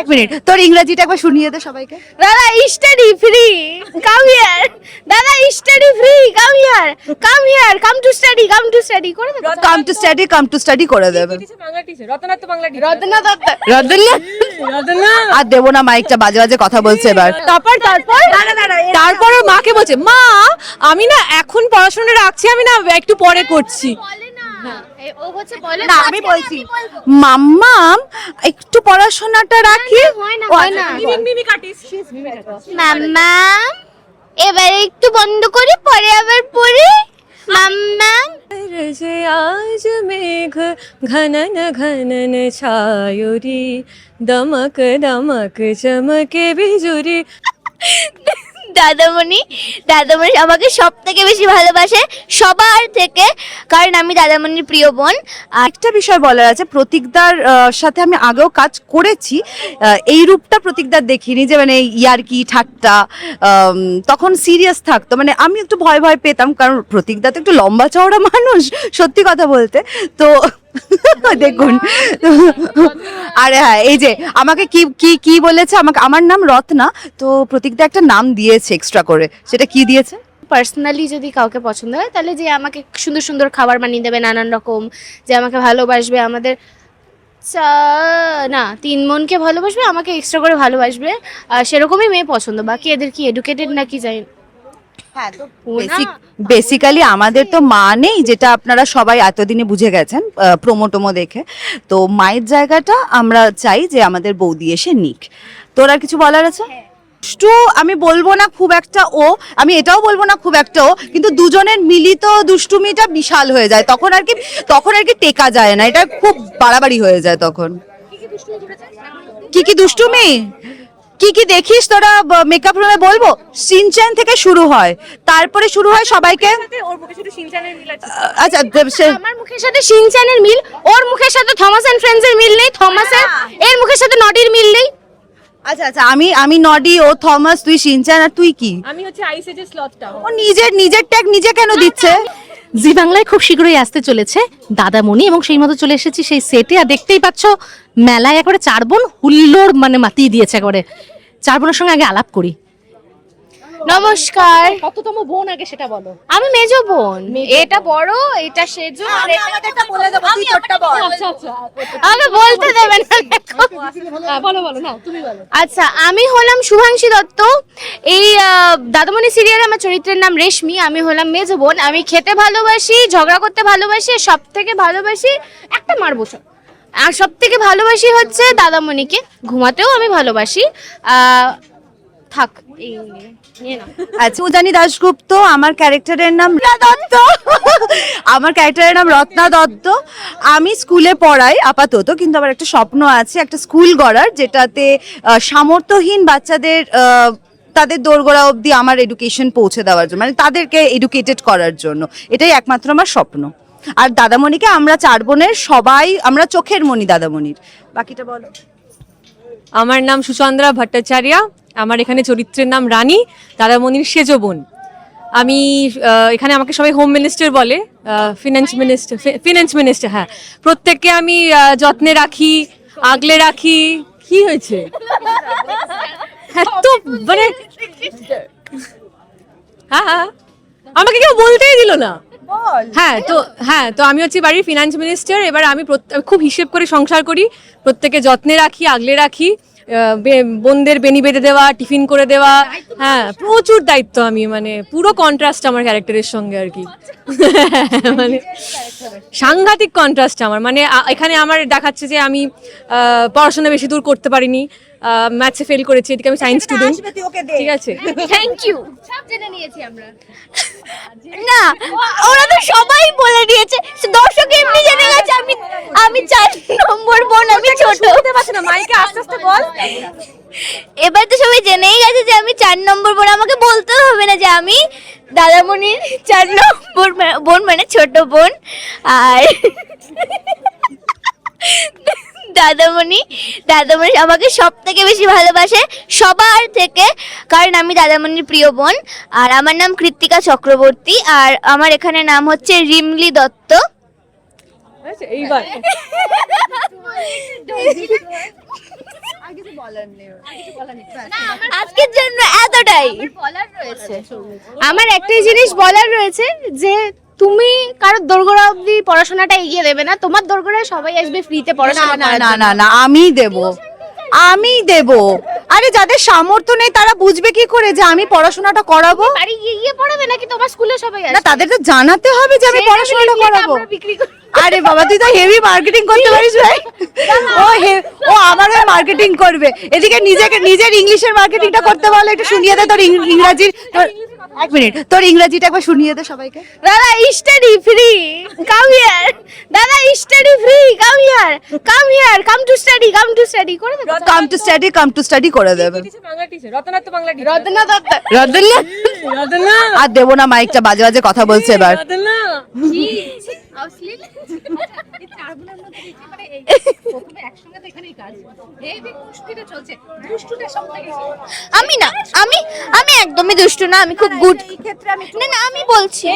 এক মিনিট তোর ইংরেজিটা একবার শুনিয়ে দে সবাইকে। দাদা স্টাডি ফ্রি কাম হিয়ার দাদা study free come here come here come to study come to study করে দেবো। Come to study come to study করে দেবে। বাংলা টিচার রতনাত্ম বাংলা টিচার। রত্না দত্ত। রদনা রতনা। আর দেবো না মাইকটা বাজে বাজে কথা বলছে এবার। তারপর তারপর? তারপর মাকে বলছে মা আমি না এখন পড়াশোনা রাখছি আমি না একটু পরে করছি। ও হচ্ছে বলে না আমি বলছি মাম্মাম একটু পড়াশোনাটা রাখি হয় না হয় আচ্ছা, না মিমিক মিমিক আর্টিস্ট মাম্মা এবার একটু বন্ধ করে পরে আবার পড়ি। মাম্মা। যে আজ মেঘ ঘনন ঘনন ছায়ুরি দমক দমক চমকে বিজুরি। দাদামণি দাদামণি আমাকে সব থেকে বেশি ভালোবাসে সবার থেকে, কারণ আমি দাদামণির প্রিয় বোন। একটা বিষয় বলার আছে, প্রতীকদার সাথে আমি আগেও কাজ করেছি এই রূপটা প্রতীকদার দেখিনি যে মানে ইয়ারকি, ঠাট্টা তখন সিরিয়াস থাকতো। মানে আমি একটু ভয় ভয় পেতাম, কারণ প্রতীকদা তো একটু লম্বা চওড়া মানুষ, সত্যি কথা বলতে। তো দেখুন। আরে হ্যাঁ এই যে আমাকে কি কি কি বলেছে? আমাকে, আমার নাম রত্না। তো প্রতীকদা একটা নাম দিয়েছে এক্সট্রা করে। সেটা কি দিয়েছে? পার্সোনালি যদি কাউকে পছন্দ হয়, তাহলে যে আমাকে সুন্দর সুন্দর খাবার বানিয়ে দেবে নানান রকম, যে আমাকে ভালোবাসবে, আমাদের না, তিন মনকে ভালোবাসবে, আমাকে এক্সট্রা করে ভালোবাসবে সেরকমই মেয়ে পছন্দ। বাকি এদের কি এডুকেটেড নাকি যাই বেসিক্যালি আমাদের তো মা নেই যেটা আপনারা সবাই এতদিনে বুঝে গেছেন প্রোমো টোমো দেখে। তো মায়ের জায়গাটা আমরা চাই যে আমাদের বৌদি এসে নিক। তোর আর কিছু বলার আছে? দুষ্টু আমি বলব না খুব একটা ও আমি এটাও বলব না খুব একটা ও কিন্তু দুজনের মিলিত দুষ্টুমিটা বিশাল হয়ে যায়। তখন আর কি তখন আর কি টেকা যায় না এটা খুব বাড়াবাড়ি হয়ে যায় তখন। কি কি দুষ্টুমি? কি কি দেখিস তোরা মেকআপ রুমে বলব? সিনচ্যান থেকে শুরু হয়। তারপরে শুরু হয় সবাইকে ওর মুখে শুধু সিনচানের মিল আছে। আচ্ছা আমার মুখের সাথে সিনচ্যানের মিল ওর মুখের সাথে থমাস এন্ড ফ্রেন্ডস এর মিল নেই থমাসের এর মুখের সাথে নটির মিল নেই। আচ্ছা আচ্ছা আমি আমি নডি ও থমাস তুই সিনচ্যান আর তুই কি? আমি হচ্ছে আইসিজি স্লটটা ও নিজের নিজের ট্যাগ নিজে কেন দিচ্ছে? জি বাংলায় খুব শীঘ্রই আসতে চলেছে দাদামণি এবং সেই মতো চলে এসেছি সেই সেটে। আর দেখতেই পাচ্ছ মেলায় একবারে চার বোন হুল্লোড় মানে মাতিয়ে দিয়েছে একবারে। চার বোনের সঙ্গে আগে আলাপ করি। নমস্কার। কততম বোন আগে সেটা বলো। আমি মেজো বোন। এটা বড় এটা সেজো আর এটা বলে আমাকে বলতে দেবেন বলো বলো না তুমি বলো। আচ্ছা আমি হলাম শুভাংশী দত্ত। এই দাদামণি সিরিয়ালে আমার চরিত্রের নাম রেশমি। আমি হলাম মেজো বোন। আমি খেতে ভালোবাসি ঝগড়া করতে ভালোবাসি সব থেকে ভালোবাসি একটা মারবো সব। আর সব থেকে ভালোবাসি হচ্ছে দাদামণিকে। ঘুমাতেও আমি ভালোবাসি। আহ, থাক আচ্ছা উজানি দাশগুপ্ত, আমার ক্যারেক্টারের নাম দত্ত। আমার ক্যারেক্টারের নাম রত্না দত্ত। আমি স্কুলে পড়াই আপাতত, কিন্তু আমার একটা স্বপ্ন আছে, একটা স্কুল গড়ার, যেটাতে সামর্থ্যহীন বাচ্চাদের তাদের দোরগোড়া অবধি আমার এডুকেশন পৌঁছে দেওয়ার জন্য মানে তাদেরকে এডুকেটেড করার জন্য। এটাই একমাত্র আমার স্বপ্ন। আর দাদামণিকে আমরা চার বোনের সবাই, আমরা চোখের মণি দাদামণির। বাকিটা বলো। আমার নাম সুচন্দ্রা ভট্টাচার্য, আমার এখানে চরিত্রের নাম রানী, দাদামণির সেজ বোন। আমি এখানে আমাকে সবাই হোম মিনিস্টার বলে ফিনান্স মিনিস্টার ফিনান্স মিনিস্টার হ্যাঁ। প্রত্যেককে আমি যত্নে রাখি, আগলে রাখি। কি হয়েছে? মানে হ্যাঁ হ্যাঁ। আমাকে কেউ বলতেই দিল না। হ্যাঁ তো হ্যাঁ। তো আমি হচ্ছি বাড়ির ফিনান্স মিনিস্টার এবার আমি খুব হিসেব করে সংসার করি প্রত্যেকে যত্নে রাখি আগলে রাখি বোনদের বেনি বেঁধে দেওয়া টিফিন করে দেওয়া হ্যাঁ প্রচুর দায়িত্ব আমি মানে পুরো কন্ট্রাস্ট আমার ক্যারেক্টারের সঙ্গে আর কি। মানে সাংঘাতিক কন্ট্রাস্ট আমার মানে এখানে আমার দেখাচ্ছে যে আমি পড়াশোনা বেশি দূর করতে পারিনি ম্যাথসে ফেল করেছি এদিকে আমি সায়েন্স স্টুডেন্ট ঠিক আছে। থ্যাংক ইউ সব জেনে নিয়েছি আমরা। না ওরা তো সবাই বলে দিয়েছে। দর্শক এমনি জেনে গেছে আমি আমি চার নম্বর বোন আমি ছোট। না? মাইকে আস্তে আস্তে বল। এবার তো সবাই জেনেই গেছে যে আমি চার নম্বর বোন। আমাকে বলতে হবে না যে আমি দাদামণির চার নম্বর বোন মানে ছোট বোন। আর দাদামণি দাদামণি আমাকে সব থেকে বেশি ভালোবাসে সবার থেকে কারণ আমি দাদামণির প্রিয় বোন। আর আমার নাম কৃত্তিকা চক্রবর্তী আর আমার এখানে নাম হচ্ছে রিমলি দত্ত। এইবার। আজকের জন্য এতটাই। আমার একটাই জিনিস বলার রয়েছে যে তুমি কারোর দোরগোড়া অবধি পড়াশোনাটা এগিয়ে দেবে না তোমার দোরগোড়ায় সবাই আসবে ফ্রিতে পড়াশোনা না না না না আমি দেব। আমি দেব। আরে যাদের সামর্থ্য নেই তারা বুঝবে কি করে যে আমি পড়াশোনাটা করাবো? বাড়ি গিয়ে গিয়ে পড়াবে নাকি তোমার স্কুলে সবাই না আসবে? তাদের তো জানাতে হবে যে আমি পড়াশোনাটা করাবো। আরে বাবা তুই তো হেভি মার্কেটিং করতে পারিস ভাই। ও হে- ও আমার হয়ে মার্কেটিং করবে। এদিকে নিজেকে নিজের ইংলিশের মার্কেটিংটা করতে বলে একটু শুনিয়ে দে তোর ইংরাজির। এক মিনিট তোর ইংরাজিটা একবার শুনিয়ে দে সবাইকে। দাদা স্টাডি ফ্রি কাম হিয়ার দাদা study free come here come here come to study come to study করে দেবো। Come to study come to study করে দেবে। বাংলা টিচার রতনাথ তো বাংলা টিচার। রত্না দত্ত রতনা আর দেবো না মাইকটা বাজে বাজে কথা বলছে এবার। রতনা আমি না আমি আমি একদমই দুষ্টু না আমি খুব গুড। না না আমি বলছি।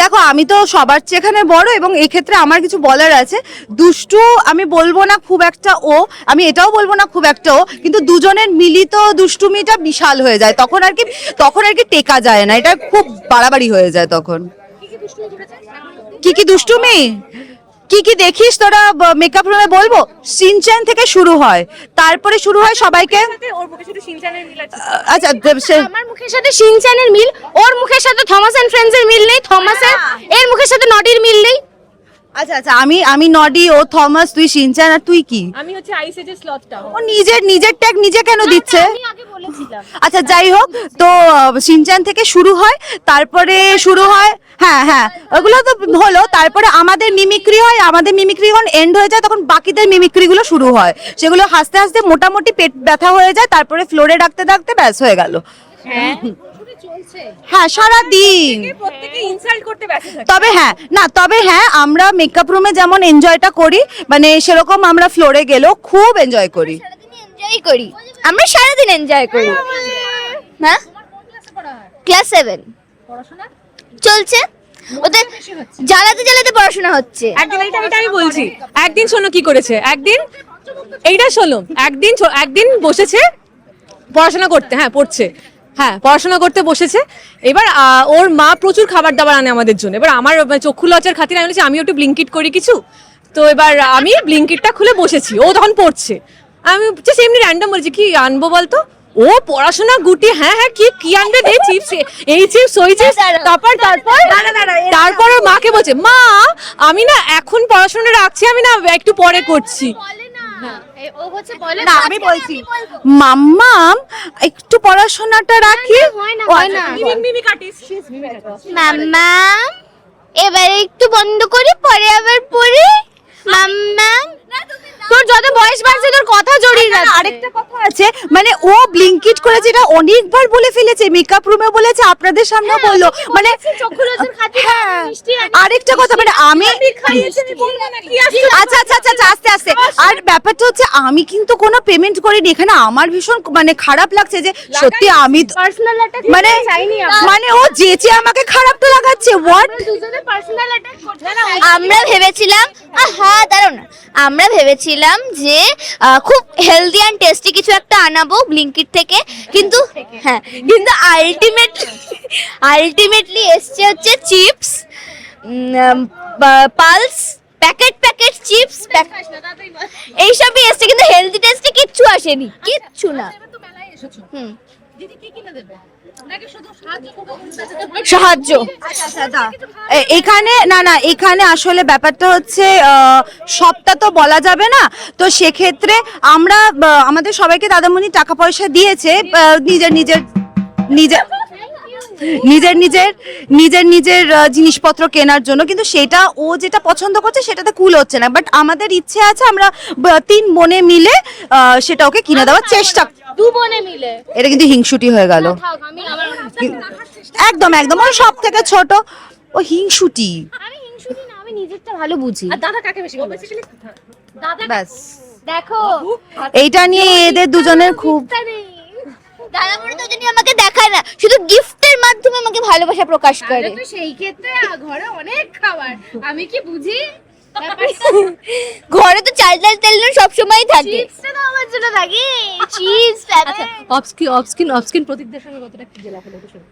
দেখো আমি তো সবার চেয়ে এখানে বড় এবং এই ক্ষেত্রে আমার কিছু বলার আছে। দুষ্টু আমি বলব না খুব একটা ও আমি এটাও বলব না খুব একটা ও কিন্তু দুজনের মিলিত দুষ্টুমিটা বিশাল হয়ে যায়। তখন আর কি তখন আর কি টেকা যায় না এটা খুব বাড়াবাড়ি হয়ে যায় তখন। কি কি দুষ্টুমি? কি কি দেখিস তোরা মেকআপ রুমে বলব? সিনচ্যান থেকে শুরু হয়। তারপরে শুরু হয় সবাইকে ওর মুখে শুধু সিনচানের মিল আছে। আচ্ছা আমার মুখের সাথে শিনচানের মিল ওর মুখের সাথে থমাস এন্ড ফ্রেন্ডস এর মিল নেই। থমাস এর মুখের সাথে নটির মিল নেই। আচ্ছা আচ্ছা আমি আমি নডি ও থমাস তুই সিনচ্যান আর তুই কি? আমি হচ্ছে আইসেজের স্লটটা ও নিজের নিজের ট্যাগ নিজে কেন দিচ্ছে? আমি আগে বলেছিলাম। আচ্ছা যাই হোক তো আহ, সিনচান থেকে শুরু হয় তারপরে শুরু হয় হ্যাঁ হ্যাঁ ওগুলো তো হলো তারপরে আমাদের মিমিক্রি হয় আমাদের মিমিক্রি যখন এন্ড হয়ে যায় তখন বাকিদের মিমিক্রি গুলো শুরু হয়। সেগুলো হাসতে হাসতে মোটামুটি পেট ব্যথা হয়ে যায় তারপরে ফ্লোরে ডাকতে ডাকতে ব্যাস হয়ে গেল। হ্যাঁ সারা দিন। প্রত্যেকে ইনসাল্ট করতে ব্যস্ত থাকে। তবে হ্যাঁ না তবে হ্যাঁ আমরা মেকআপ রুমে যেমন এনজয়টা করি মানে সেরকম আমরা ফ্লোরে গেলেও খুব এনজয় করি। এনজয় করি। আমরা সারাদিন এনজয় করি। হ্যাঁ ক্লাস সেভেন চলছে? ওদের জ্বালাতে জ্বালাতে পড়াশোনা হচ্ছে। একদিন এটা এটা আমি বলছি। একদিন শোনো কি করেছে? একদিন এইটা শোনো। একদিন একদিন বসেছে পড়াশোনা করতে হ্যাঁ পড়ছে। হ্যাঁ পড়াশোনা করতে বসেছে। এবার ওর মা প্রচুর খাবার দাবার আনে আমাদের জন্য। এবার আমার মানে চক্ষু লজ্জার খাতিরে আমি বলেছি আমিও একটু ব্লিঙ্কিট করি কিছু। তো এবার আমি ব্লিঙ্কিটটা খুলে বসেছি। ও তখন পড়ছে। আমি জাস্ট এমনি র্যান্ডম বলছি কি আনব বলতো? ও পড়াশোনা গুটি হ্যাঁ হ্যাঁ কি কি আনবে দে চিপস এই চিপস ওই চিপস। তারপর তারপর তারপর মাকে বলছে মা আমি না এখন পড়াশোনা রাখছি আমি না একটু পরে করছি। ও হচ্ছে বলে না আমি বলছি মাম্মাম একটু পড়াশোনাটা রাখি? হয় না হয় আচ্ছা, না। মিমিক মিমিক আর্টিস্ট মাম্মা এবারে একটু বন্ধ করি পরে আবার পড়ি। মাম্মা তোর যত বয়স বাড়ছে তোর কথা জড়িয়ে না, যাচ্ছে। আরেকটা কথা আছে। মানে ও ব্লিঙ্কিট করেছে এটা অনেকবার বলে ফেলেছে মেকআপ রুমে বলেছে আপনাদের সামনে বলল। মানে হ্যাঁ। আরেকটা কথা মানে আমি আচ্ছা আচ্ছা আচ্ছা আচ্ছা, আস্তে আস্তে। আর ব্যাপারটা হচ্ছে আমি কিন্তু কোনো পেমেন্ট করিনি। এখানে আমার ভীষণ মানে খারাপ লাগছে যে সত্যি আমি তো- পার্সোনাল মানে মানে ও যেচে আমাকে খারাপ তো লাগাচ্ছে হোয়াট পার্সোনাল আমরা ভেবেছিলাম হ্যাঁ দাঁড়াও না। আমরা ভেবেছিলাম যে খুব হেলদি অ্যান্ড টেস্টি কিছু একটা আনাবো ব্লিঙ্কিট থেকে। কিন্তু হ্যাঁ কিন্তু আলটিমেট আলটিমেটলি এসছে হচ্ছে chips Pulse packet packet chips এইসবই এসছে কিন্তু হেলদি টেস্টি কিচ্ছু আসেনি কিচ্ছু না। হুম। সাহায্য এখানে না না এখানে আসলে ব্যাপারটা হচ্ছে আহ, সবটা তো বলা যাবে না। তো সেক্ষেত্রে আমরা আমাদের সবাইকে দাদামণি টাকা পয়সা দিয়েছে নিজের নিজের নিজের নিজের নিজের নিজের নিজের জিনিসপত্র কেনার জন্য। কিন্তু সেটা ও যেটা পছন্দ করছে সেটাতে কুল হচ্ছে না। বাট আমাদের ইচ্ছে আছে আমরা তিন বোনে মিলে সেটা ওকে কিনে দেওয়ার চেষ্টা দু বোনে মিলে? এটা কিন্তু হিংসুটি হয়ে গেল। একদম একদম। ও সব থেকে ছোট। ও হিংসুটি। আমি হিংসুটি না আমি নিজেরটা ভালো বুঝি। আর দাদা কাকে বেশি ভালোবাসে? ব্যাস। দেখো। এইটা নিয়ে এদের দুজনের খুব দাদা মনে তো আমাকে দেখায় না। শুধু গিফটের মাধ্যমে আমাকে ভালোবাসা প্রকাশ করে। তো সেই ক্ষেত্রে ঘরে অনেক খাবার। আমি কি বুঝি? ঘরে তো চাল ডাল তেল নুন সবসময় থাকে। চিপসটা তো আমার জন্য থাকে চিপস প্রতীকদের সঙ্গে কতটা কি জেলা শোনো।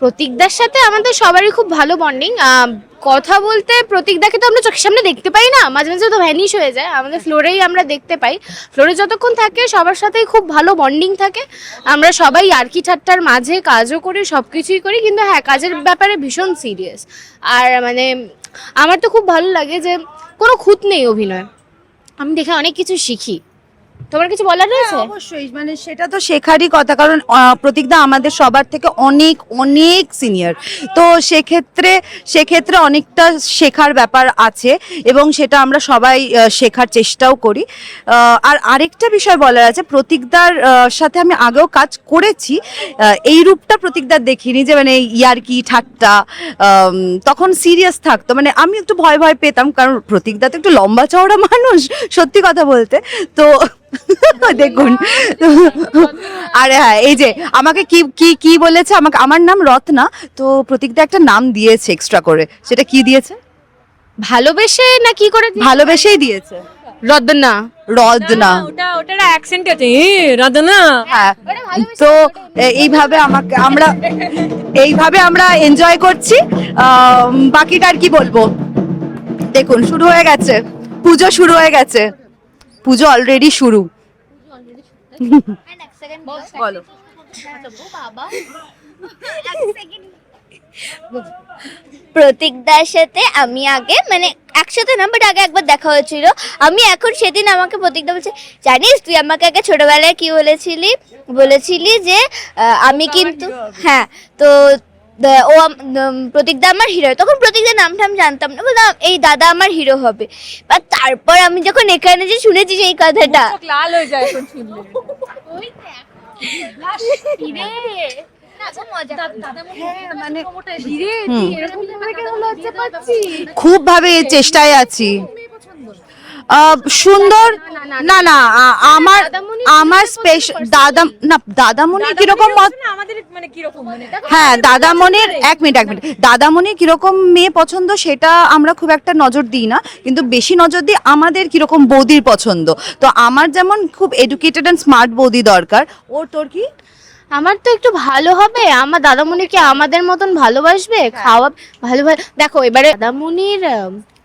প্রতীকদার সাথে আমাদের সবারই খুব ভালো বন্ডিং কথা বলতে প্রতীকদাকে তো আমরা চোখের সামনে দেখতে পাই না, মাঝে মাঝে তো ভ্যানিশ হয়ে যায়, আমাদের ফ্লোরেই আমরা দেখতে পাই। ফ্লোরে যতক্ষণ থাকে, সবার সাথেই খুব ভালো বন্ডিং থাকে। আমরা সবাই আরকি ঠাট্টার মাঝে কাজও করি সব কিছুই করি, কিন্তু হ্যাঁ কাজের ব্যাপারে ভীষণ সিরিয়াস আর মানে আমার তো খুব ভালো লাগে যে কোনো খুঁত নেই অভিনয়। আমি দেখে অনেক কিছু শিখি। তোমার কিছু বলার রয়েছে? হ্যাঁ, অবশ্যই। মানে সেটা তো শেখারই কথা কারণ প্রতীকদা আমাদের সবার থেকে অনেক অনেক সিনিয়র তো সেক্ষেত্রে সেক্ষেত্রে অনেকটা শেখার ব্যাপার আছে এবং সেটা আমরা সবাই শেখার চেষ্টাও করি। আর আরেকটা বিষয় বলার আছে প্রতীকদার সাথে আমি আগেও কাজ করেছি। এই রূপটা প্রতীকদার দেখিনি যে মানে ইয়ারকি ঠাট্টা তখন সিরিয়াস থাকতো। মানে আমি একটু ভয় ভয় পেতাম কারণ প্রতীকদা তো একটু লম্বা চওড়া মানুষ সত্যি কথা বলতে। তো দেখুন। আরে হ্যাঁ এই যে আমাকে কি কি কি বলেছে? আমাকে আমার নাম রত্না তো প্রতীকদা একটা নাম দিয়েছে এক্সট্রা করে। সেটা কি দিয়েছে? ভালোবেসে না কি করে ভালোবেসেই দিয়েছে। রদনা। রদনা। ওটা ওটার অ্যাকসেন্ট আছে। এ রাধনা হ্যাঁ তো এইভাবে আমাকে আমরা এইভাবে আমরা এনজয় করছি। বাকিটা আর কি বলব? দেখুন শুরু হয়ে গেছে। পুজো শুরু হয়ে গেছে। পুজো অলরেডি শুরু। বলো। প্রতীকদার সাথে আমি আগে মানে একসাথে না বাট আগে একবার দেখা হয়েছিল। আমি এখন সেদিন আমাকে প্রতীকদা বলছে জানিস তুই আমাকে আগে ছোটবেলায় কি বলেছিলি? বলেছিলি যে আমি কিন্তু হ্যাঁ তো ও প্রতীকদা আমার হিরো তখন প্রতীকদার নামটা আমি জানতাম না। বললাম এই দাদা আমার হিরো হবে। বা তারপর আমি যখন এখানে যে শুনেছি সেই কথাটা। লাল হয়ে যায় এখন শুনলে। মানে হুম। খুব ভাবে চেষ্টায় আছি। সুন্দর না না আমার আমার স্পেশাল দাদা না দাদামণি কীরকম মানে মানে? হ্যাঁ দাদামণির এক মিনিট এক মিনিট। দাদামণির কীরকম মেয়ে পছন্দ সেটা আমরা খুব একটা নজর দিই না কিন্তু বেশি নজর দিই আমাদের কীরকম বৌদির পছন্দ। তো আমার যেমন খুব এডুকেটেড অ্যান্ড স্মার্ট বৌদি দরকার। ওর তোর কি? আমার তো একটু ভালো হবে। আমার দাদামণি কি আমাদের মতন ভালোবাসবে? খাওয়া ভালো ভালো দেখো এবারে দাদামণির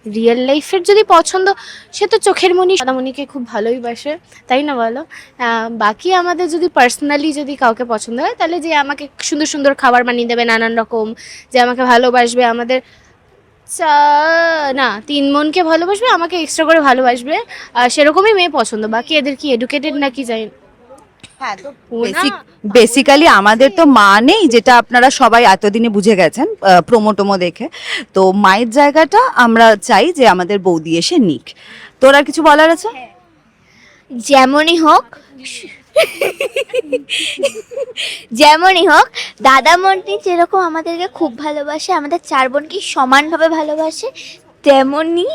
রিয়েল লাইফের যদি পছন্দ, সে তো চোখের মনি দাদামণিকে খুব ভালোই বাসে, তাই না বলো? বাকি আমাদের যদি পার্সোনালি যদি কাউকে পছন্দ হয়, তাহলে যে আমাকে সুন্দর সুন্দর খাবার বানিয়ে দেবে নানান রকম, যে আমাকে ভালোবাসবে, আমাদের চা- না, তিন মনকে ভালোবাসবে, আমাকে এক্সট্রা করে ভালোবাসবে, আর সেরকমই মেয়ে পছন্দ। বাকি এদের কি এডুকেটেড নাকি যাই বেসিক্যালি আমাদের তো মা নেই যেটা আপনারা সবাই এতদিনে বুঝে গেছেন প্রোমোটোমো দেখে। তো মায়ের জায়গাটা আমরা চাই যে আমাদের বৌদি এসে নিক। তোর আর কিছু বলার আছে? যেমনই হোক যেমনই হোক দাদা মন্টি যেরকম আমাদেরকে খুব ভালোবাসে আমাদের চার বোনকে সমানভাবে ভালোবাসে তেমনই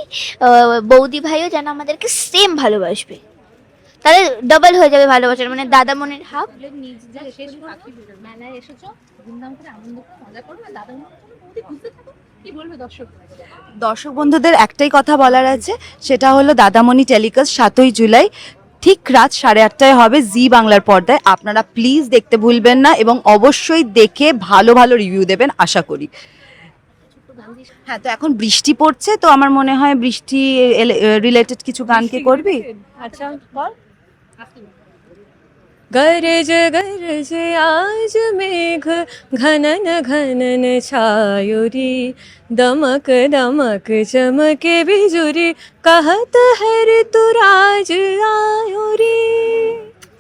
বৌদি ভাইও যেন আমাদেরকে সেম ভালোবাসবে। তাহলে ডবল হয়ে যাবে ভালোবাসার মানে দাদা মনের হাফ মেলায় এসেছ ধুমধাম করে আনন্দ করে মজা করবে দাদা থাকো দর্শক? দর্শক বন্ধুদের একটাই কথা বলার আছে সেটা হলো দাদামণি টেলিকাস্ট সাতই জুলাই ঠিক রাত সাড়ে আটটায় হবে জি বাংলার পর্দায়। আপনারা প্লিজ দেখতে ভুলবেন না এবং অবশ্যই দেখে ভালো ভালো রিভিউ দেবেন আশা করি। হ্যাঁ তো এখন বৃষ্টি পড়ছে তো আমার মনে হয় বৃষ্টি রিলেটেড কিছু গানকে করবি? আচ্ছা বল। गरज गरज आज मेघ घनन घनन छायुरी। दमक दमक चमके बिजुरी, कहत हर तुराज आयुरी।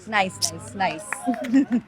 Nice nice nice